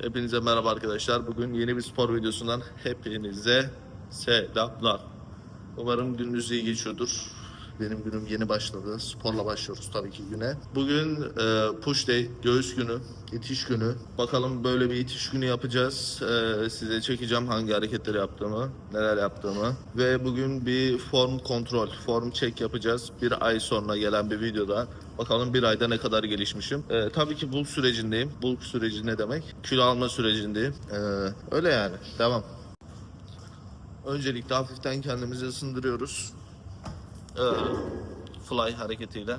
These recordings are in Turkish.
Hepinize merhaba arkadaşlar. Bugün yeni bir spor videosundan hepinize selamlar. Umarım gününüz iyi geçiyordur. Benim günüm yeni başladı. Sporla başlıyoruz tabii ki güne. Bugün e, push day, göğüs günü, itiş günü. Bakalım böyle bir itiş günü yapacağız. E, size çekeceğim hangi hareketleri yaptığımı, neler yaptığımı. Ve bugün bir form kontrol, form check yapacağız. Bir ay sonra gelen bir videoda. Bakalım bir ayda ne kadar gelişmişim. E, tabii ki bulk sürecindeyim. Bulk süreci ne demek? Kilo alma sürecindeyim. E, öyle yani. Devam. Öncelikle hafiften kendimizi ısındırıyoruz. Ee, fly hareketiyle.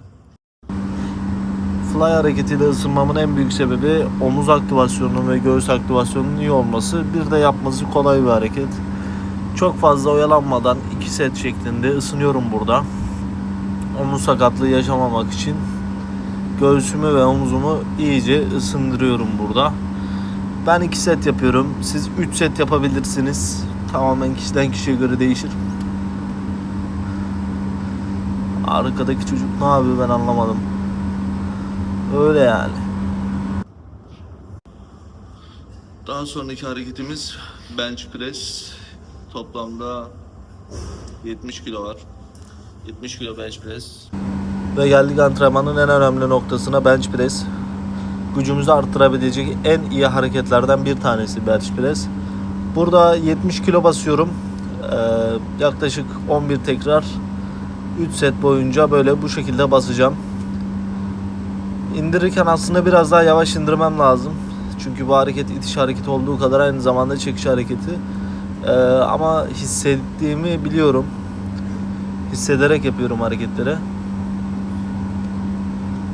Fly hareketiyle ısınmamın en büyük sebebi omuz aktivasyonunun ve göğüs aktivasyonunun iyi olması. Bir de yapması kolay bir hareket. Çok fazla oyalanmadan iki set şeklinde ısınıyorum burada. Omuz sakatlığı yaşamamak için göğsümü ve omuzumu iyice ısındırıyorum burada. Ben iki set yapıyorum. Siz 3 set yapabilirsiniz. Tamamen kişiden kişiye göre değişir. Arkadaki çocuk ne yapıyor ben anlamadım. Öyle yani. Daha sonraki hareketimiz bench press. Toplamda 70 kilo var. 70 kilo bench press. Ve geldik antrenmanın en önemli noktasına bench press. Gücümüzü arttırabilecek en iyi hareketlerden bir tanesi bench press. Burada 70 kilo basıyorum. Ee, yaklaşık 11 tekrar 3 set boyunca böyle bu şekilde basacağım. İndirirken aslında biraz daha yavaş indirmem lazım. Çünkü bu hareket itiş hareketi olduğu kadar aynı zamanda çekiş hareketi. Ee, ama hissettiğimi biliyorum. Hissederek yapıyorum hareketleri.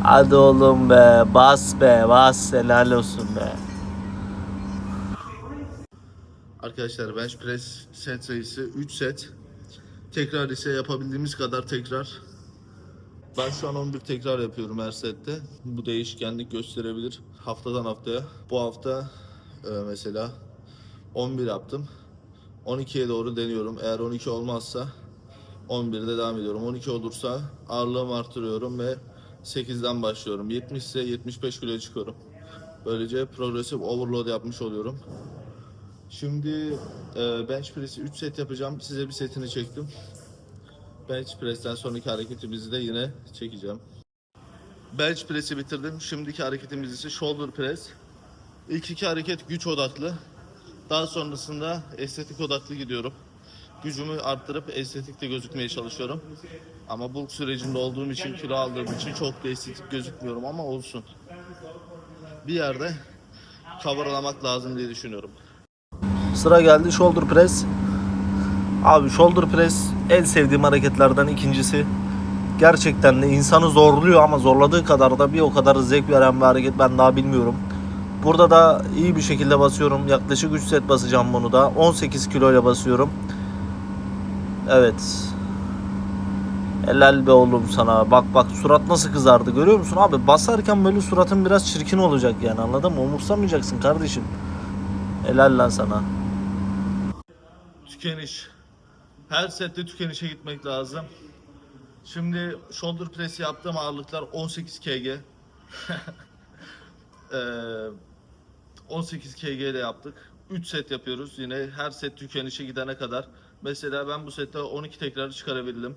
Hadi oğlum be, bas be, bas helal olsun be. Arkadaşlar bench press set sayısı 3 set. Tekrar ise yapabildiğimiz kadar tekrar. Ben şu an 11 tekrar yapıyorum her sette. Bu değişkenlik gösterebilir haftadan haftaya. Bu hafta e, mesela 11 yaptım. 12'ye doğru deniyorum. Eğer 12 olmazsa 11'de devam ediyorum. 12 olursa ağırlığımı artırıyorum ve 8'den başlıyorum. 70 ise 75 kilo çıkıyorum. Böylece progresif overload yapmış oluyorum. Şimdi e, bench press'i 3 set yapacağım. Size bir setini çektim. Bench press'ten sonraki hareketimizi de yine çekeceğim. Bench press'i bitirdim. Şimdiki hareketimiz ise shoulder press. İlk iki hareket güç odaklı. Daha sonrasında estetik odaklı gidiyorum. Gücümü arttırıp estetikte gözükmeye çalışıyorum. Ama bulk sürecinde olduğum için, kilo aldığım için çok da estetik gözükmüyorum ama olsun. Bir yerde coverlamak lazım diye düşünüyorum. Sıra geldi shoulder press. Abi shoulder press en sevdiğim hareketlerden ikincisi. Gerçekten de insanı zorluyor ama zorladığı kadar da bir o kadar zevk veren bir hareket ben daha bilmiyorum. Burada da iyi bir şekilde basıyorum. Yaklaşık 3 set basacağım bunu da. 18 kilo ile basıyorum. Evet. Helal be oğlum sana. Bak bak surat nasıl kızardı görüyor musun abi? Basarken böyle suratın biraz çirkin olacak yani anladın mı? Umursamayacaksın kardeşim. Helal lan sana. Tükeniş. Her sette tükenişe gitmek lazım. Şimdi shoulder press yaptığım ağırlıklar 18 kg. Ee, 18 kg ile yaptık. 3 set yapıyoruz. Yine her set tükenişe gidene kadar. Mesela ben bu sette 12 tekrar çıkarabildim.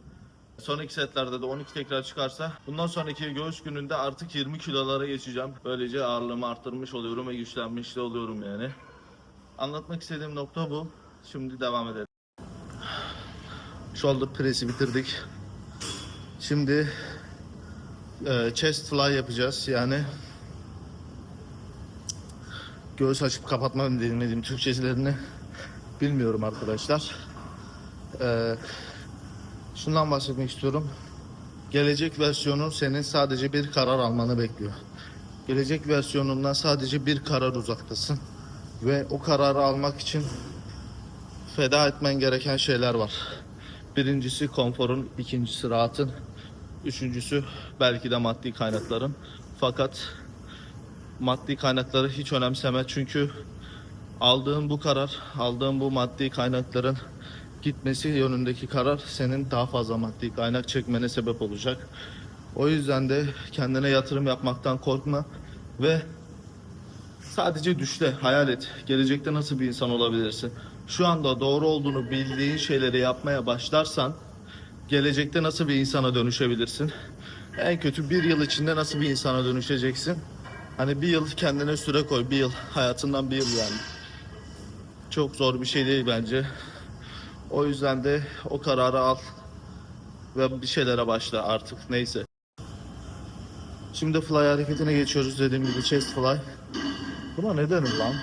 Sonraki setlerde de 12 tekrar çıkarsa bundan sonraki göğüs gününde artık 20 kilolara geçeceğim. Böylece ağırlığımı arttırmış oluyorum ve güçlenmiş de oluyorum yani. Anlatmak istediğim nokta bu. Şimdi devam edelim. Shoulder press'i bitirdik. Şimdi e, chest fly yapacağız. Yani göğüs açıp kapatma dediğim Türkçelerini bilmiyorum arkadaşlar. E, şundan bahsetmek istiyorum. Gelecek versiyonu senin sadece bir karar almanı bekliyor. Gelecek versiyonundan sadece bir karar uzaktasın. Ve o kararı almak için feda etmen gereken şeyler var. Birincisi konforun, ikincisi rahatın, üçüncüsü belki de maddi kaynakların. Fakat maddi kaynakları hiç önemseme çünkü aldığın bu karar, aldığın bu maddi kaynakların gitmesi yönündeki karar senin daha fazla maddi kaynak çekmene sebep olacak. O yüzden de kendine yatırım yapmaktan korkma ve Sadece düşle, hayal et. Gelecekte nasıl bir insan olabilirsin? Şu anda doğru olduğunu bildiğin şeyleri yapmaya başlarsan gelecekte nasıl bir insana dönüşebilirsin? En kötü bir yıl içinde nasıl bir insana dönüşeceksin? Hani bir yıl kendine süre koy. Bir yıl. Hayatından bir yıl yani. Çok zor bir şey değil bence. O yüzden de o kararı al. Ve bir şeylere başla artık. Neyse. Şimdi fly hareketine geçiyoruz dediğim gibi chest fly. Buna ne denir lan?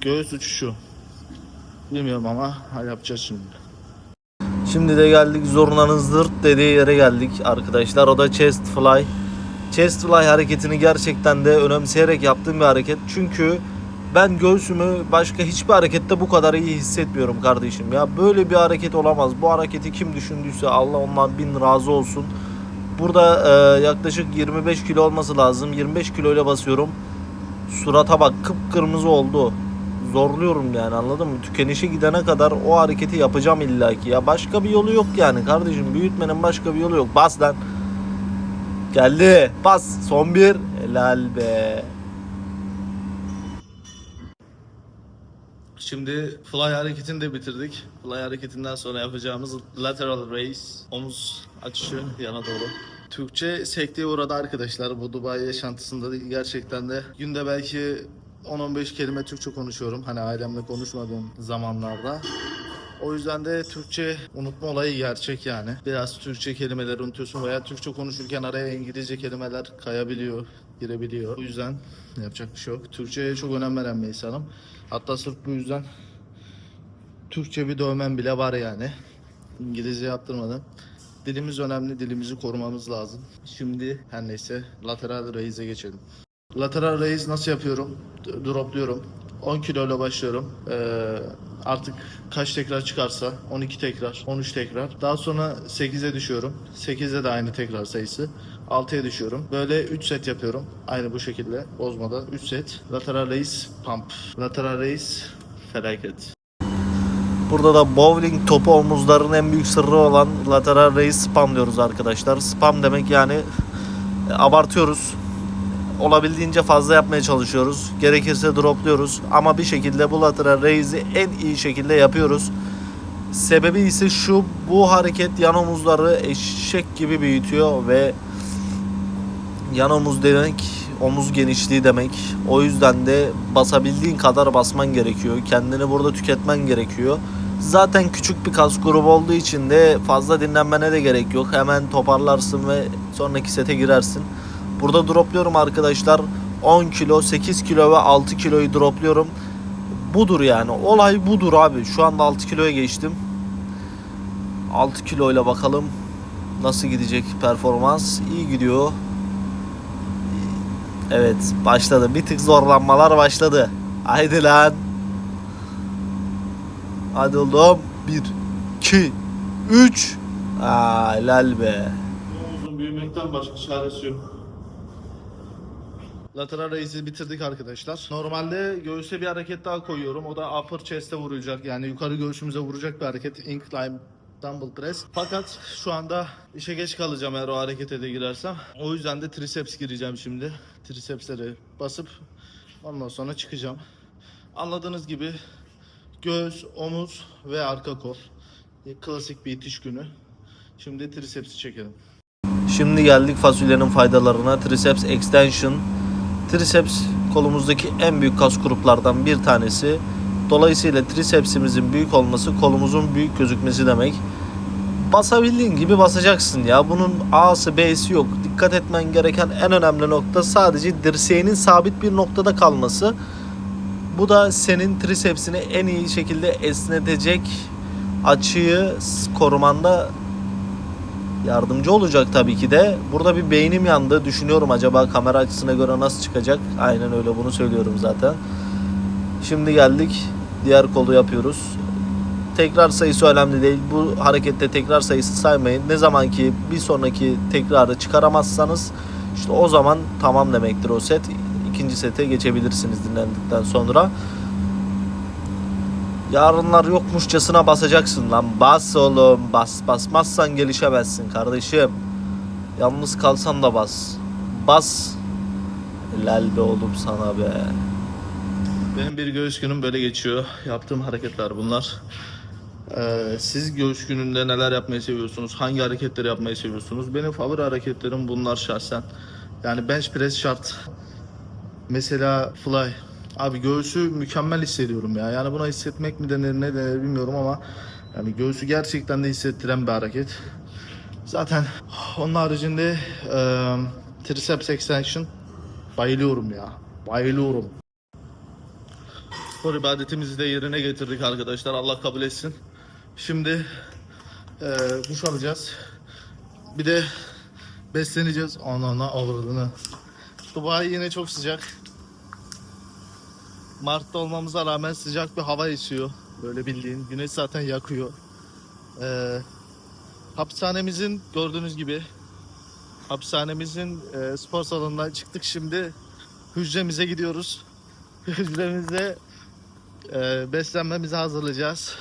Göğüs uçuşu. Bilmiyorum ama yapacağız şimdi. Şimdi de geldik zurnanın zırt dediği yere geldik arkadaşlar. O da chest fly. Chest fly hareketini gerçekten de önemseyerek yaptığım bir hareket. Çünkü ben göğsümü başka hiçbir harekette bu kadar iyi hissetmiyorum kardeşim. Ya böyle bir hareket olamaz. Bu hareketi kim düşündüyse Allah ondan bin razı olsun. Burada e, yaklaşık 25 kilo olması lazım. 25 kiloyla basıyorum. Surata bak kıpkırmızı oldu. Zorluyorum yani anladın mı? Tükenişe gidene kadar o hareketi yapacağım illaki. Ya başka bir yolu yok yani kardeşim. Büyütmenin başka bir yolu yok. Bas lan. Geldi. Bas. Son bir. Helal be. Şimdi fly hareketini de bitirdik. Fly hareketinden sonra yapacağımız lateral raise, omuz açışı yana doğru. Türkçe sekteye uğradı arkadaşlar bu Dubai yaşantısında gerçekten de günde belki 10-15 kelime Türkçe konuşuyorum. Hani ailemle konuşmadığım zamanlarda. O yüzden de Türkçe unutma olayı gerçek yani. Biraz Türkçe kelimeleri unutuyorsun veya Türkçe konuşurken araya İngilizce kelimeler kayabiliyor, girebiliyor. O yüzden yapacak bir şey yok. Türkçe'ye çok önem veren bir insanım. Hatta sırf bu yüzden Türkçe bir dövmem bile var yani. İngilizce yaptırmadım. Dilimiz önemli, dilimizi korumamız lazım. Şimdi her neyse lateral raise'e geçelim. Lateral raise nasıl yapıyorum? Dropluyorum. 10 kilo ile başlıyorum. Ee, artık kaç tekrar çıkarsa 12 tekrar, 13 tekrar. Daha sonra 8'e düşüyorum. 8'e de aynı tekrar sayısı. 6'ya düşüyorum. Böyle 3 set yapıyorum. Aynı bu şekilde bozmadan 3 set. Lateral raise pump. Lateral raise felaket. Burada da bowling topu omuzların en büyük sırrı olan lateral raise spam diyoruz arkadaşlar. Spam demek yani abartıyoruz. Olabildiğince fazla yapmaya çalışıyoruz. Gerekirse dropluyoruz. Ama bir şekilde bu lateral raise'i en iyi şekilde yapıyoruz. Sebebi ise şu bu hareket yan omuzları eşek gibi büyütüyor ve yan omuz demek omuz genişliği demek. O yüzden de basabildiğin kadar basman gerekiyor. Kendini burada tüketmen gerekiyor. Zaten küçük bir kas grubu olduğu için de fazla dinlenmene de gerek yok. Hemen toparlarsın ve sonraki sete girersin. Burada dropluyorum arkadaşlar. 10 kilo, 8 kilo ve 6 kiloyu dropluyorum. Budur yani. Olay budur abi. Şu anda 6 kiloya geçtim. 6 kiloyla bakalım nasıl gidecek performans. İyi gidiyor. Evet başladı. Bir tık zorlanmalar başladı. Haydi lan. Hadi oğlum. 1, 2, 3. Aa helal be. Omuzun büyümekten başka çaresi yok. Lateral raise'i bitirdik arkadaşlar. Normalde göğüse bir hareket daha koyuyorum. O da upper chest'e vuracak. Yani yukarı göğsümüze vuracak bir hareket. Incline dumbbell press. Fakat şu anda işe geç kalacağım eğer o harekete de girersem. O yüzden de triceps gireceğim şimdi. Tricepsleri basıp ondan sonra çıkacağım. Anladığınız gibi göğüs, omuz ve arka kol. Klasik bir itiş günü. Şimdi tricepsi çekelim. Şimdi geldik fasulyenin faydalarına. Triceps extension. Triceps kolumuzdaki en büyük kas gruplardan bir tanesi. Dolayısıyla tricepsimizin büyük olması kolumuzun büyük gözükmesi demek. Basabildiğin gibi basacaksın ya. Bunun A'sı B'si yok. Dikkat etmen gereken en önemli nokta sadece dirseğinin sabit bir noktada kalması. Bu da senin tricepsini en iyi şekilde esnetecek açıyı korumanda yardımcı olacak tabii ki de. Burada bir beynim yandı. Düşünüyorum acaba kamera açısına göre nasıl çıkacak? Aynen öyle bunu söylüyorum zaten. Şimdi geldik. Diğer kolu yapıyoruz. Tekrar sayısı önemli değil. Bu harekette tekrar sayısı saymayın. Ne zaman ki bir sonraki tekrarı çıkaramazsanız işte o zaman tamam demektir o set. İkinci sete geçebilirsiniz dinlendikten sonra. Yarınlar yokmuşçasına basacaksın lan. Bas oğlum bas. Basmazsan gelişemezsin kardeşim. Yalnız kalsan da bas. Bas. Helal be oğlum sana be. Benim bir göğüs günüm böyle geçiyor. Yaptığım hareketler bunlar. Ee, siz göğüs gününde neler yapmayı seviyorsunuz? Hangi hareketleri yapmayı seviyorsunuz? Benim favori hareketlerim bunlar şahsen. Yani bench press şart. Mesela fly. Abi göğsü mükemmel hissediyorum ya. Yani buna hissetmek mi denir ne denir bilmiyorum ama yani göğsü gerçekten de hissettiren bir hareket. Zaten onun haricinde e, triceps extension bayılıyorum ya. Bayılıyorum. Spor ibadetimizi de yerine getirdik arkadaşlar. Allah kabul etsin. Şimdi e, duş alacağız. Bir de besleneceğiz. Anana avradını. Dubai yine çok sıcak. Mart'ta olmamıza rağmen sıcak bir hava esiyor. Böyle bildiğin. Güneş zaten yakıyor. E, hapishanemizin gördüğünüz gibi hapishanemizin e, spor salonundan çıktık şimdi hücremize gidiyoruz. Hücremizde e, beslenmemizi hazırlayacağız.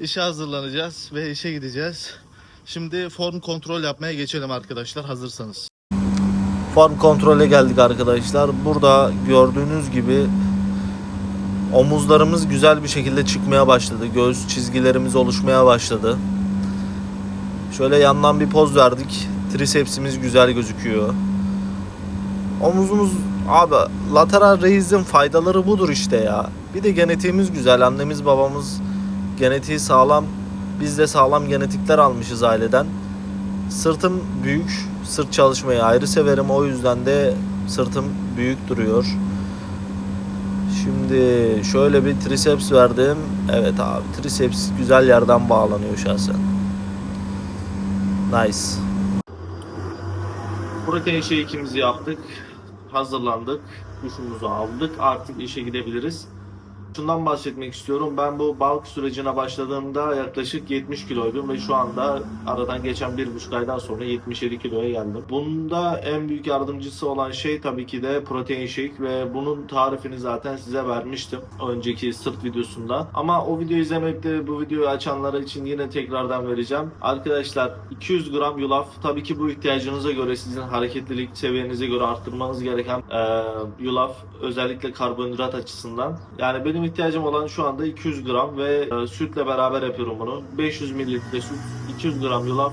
İşe hazırlanacağız ve işe gideceğiz. Şimdi form kontrol yapmaya geçelim arkadaşlar hazırsanız. Form kontrole geldik arkadaşlar. Burada gördüğünüz gibi omuzlarımız güzel bir şekilde çıkmaya başladı. Göğüs çizgilerimiz oluşmaya başladı. Şöyle yandan bir poz verdik. Tricepsimiz güzel gözüküyor. Omuzumuz abi lateral raise'in faydaları budur işte ya. Bir de genetiğimiz güzel. Annemiz babamız genetiği sağlam. Biz de sağlam genetikler almışız aileden. Sırtım büyük. Sırt çalışmayı ayrı severim. O yüzden de sırtım büyük duruyor. Şimdi şöyle bir triceps verdim. Evet abi triceps güzel yerden bağlanıyor şahsen. Nice. Protein shake'imizi yaptık. Hazırlandık. Duşumuzu aldık. Artık işe gidebiliriz. Şundan bahsetmek istiyorum. Ben bu bulk sürecine başladığımda yaklaşık 70 kiloydum ve şu anda aradan geçen bir buçuk aydan sonra 77 kiloya geldim. Bunda en büyük yardımcısı olan şey tabii ki de protein shake ve bunun tarifini zaten size vermiştim önceki sırt videosunda. Ama o videoyu izlemeyip de bu videoyu açanlara için yine tekrardan vereceğim. Arkadaşlar 200 gram yulaf tabii ki bu ihtiyacınıza göre sizin hareketlilik seviyenize göre arttırmanız gereken eee, yulaf özellikle karbonhidrat açısından. Yani benim ihtiyacım olan şu anda 200 gram ve e, sütle beraber yapıyorum bunu. 500 mililitre süt, 200 gram yulaf,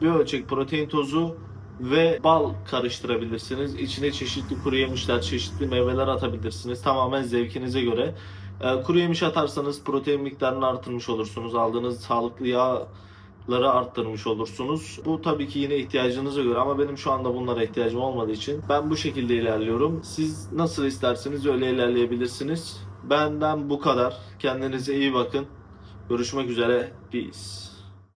bir ölçek protein tozu ve bal karıştırabilirsiniz. İçine çeşitli kuru yemişler, çeşitli meyveler atabilirsiniz. Tamamen zevkinize göre. E, kuru yemiş atarsanız protein miktarını artırmış olursunuz. Aldığınız sağlıklı yağları arttırmış olursunuz. Bu tabii ki yine ihtiyacınıza göre ama benim şu anda bunlara ihtiyacım olmadığı için ben bu şekilde ilerliyorum. Siz nasıl isterseniz öyle ilerleyebilirsiniz. Benden bu kadar. Kendinize iyi bakın. Görüşmek üzere. Peace.